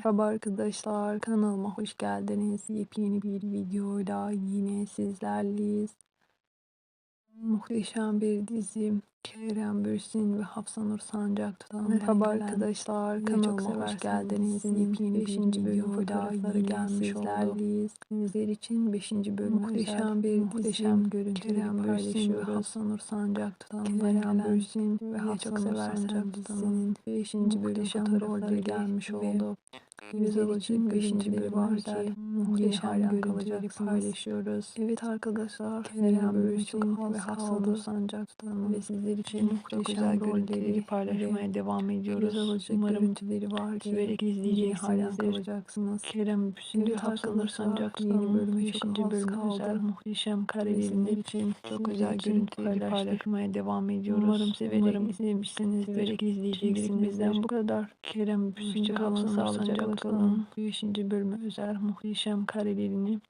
Merhaba arkadaşlar, kanalıma hoş geldiniz. Yepyeni bir videoyla yine sizlerleyiz. Muhteşem bir dizi. Kerem Bürsin ve Hafsanur Sancak'tan Merhaba arkadaşlar, kanalıma hoş geldiniz. Yepyeni bir videoyla yine gelmiş sizlerleyiz. Sizler için 5. bölüm muhteşem bir muhteşem görüntüleri Kerem Bürsin ve Hafsanur Sancak'tan Kerem Bürsin ve Hafsanur Sancak'tan 5. bölüm fotoğrafları gelmiş oldu. Güzel için 5. bölüm var ki muhteşem görüntüleri paylaşıyoruz. Evet arkadaşlar Kerem Bürsin ve Hafsanur Sancak'tan ve sizler için muhteşem görüntüleri paylaşmaya devam ediyoruz. Güzel Umarım var severek izleyeceksiniz. kalacaksınız. Kerem Hafsanur Sancak'tan yeni bölüme 5. bölüm özel muhteşem karelerinde için çok güzel görüntüleri paylaşmaya devam ediyoruz. Umarım severek Umarım izlemişsiniz. Severek izleyeceksiniz. Bizden bu kadar. Kerem ve Hafsanur Sancak'tan 5. bölüme özel muhteşem karelerini